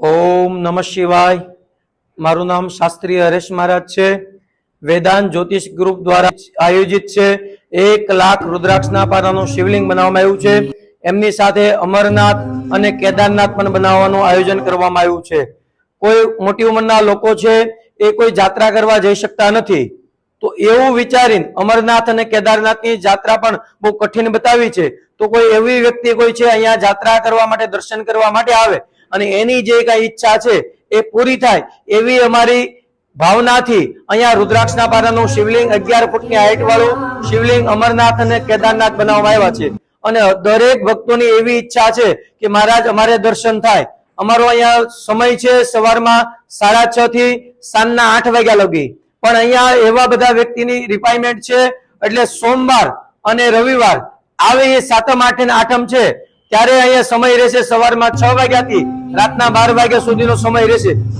ઓમ નમઃ શિવાય. મારું નામ શાસ્ત્રી હરેશ મહારાજ છે. વેદાંત જ્યોતિષ ગ્રુપ દ્વારા આયોજિત છે. એક લાખ રુદ્રાક્ષના પારાનું શિવલિંગ બનાવવામાં આવ્યું છે. એમની સાથે અમરનાથ અને કેદારનાથ પણ બનાવવાનું આયોજન કરવામાં આવ્યું છે. કોઈ મોટી ઉંમરના લોકો છે, એ કોઈ જાત્રા કરવા જઈ શકતા નથી. તો એવું વિચારીને અમરનાથ અને કેદારનાથની જાત્રા પણ બહુ કઠિન બતાવી છે. તો કોઈ એવી વ્યક્તિ કોઈ છે, અહીંયા જાત્રા કરવા માટે, દર્શન કરવા માટે આવે અને એની જે કઈ ઈચ્છા છે, એ પૂરી થાય એવી અમારી ભાવનાથી અહીંયા રુદ્રાક્ષના પારાનું શિવલિંગ અગિયાર ફૂટની હાઈટ વાળું શિવલિંગ અમરનાથ અને કેદારનાથ બનાવવામાં આવ્યા છે. અને દરેક ભક્તોની એવી ઈચ્છા છે કે મહારાજ અમારે દર્શન થાય. અમારો અહીંયા સમય છે સવારમાં સાડા છ થી સાંજના આઠ વાગ્યા લગી. પણ અહીંયા એવા બધા વ્યક્તિની રિપાયમેન્ટ છે, એટલે સોમવાર અને રવિવાર આવે એ સાતમ આઠ આઠમ છે. ત્યારે અહીંયા સમય રહેશે સવારમાં છ વાગ્યાથી રાતના બાર વાગ્યા સુધીનો સમય રહેશે.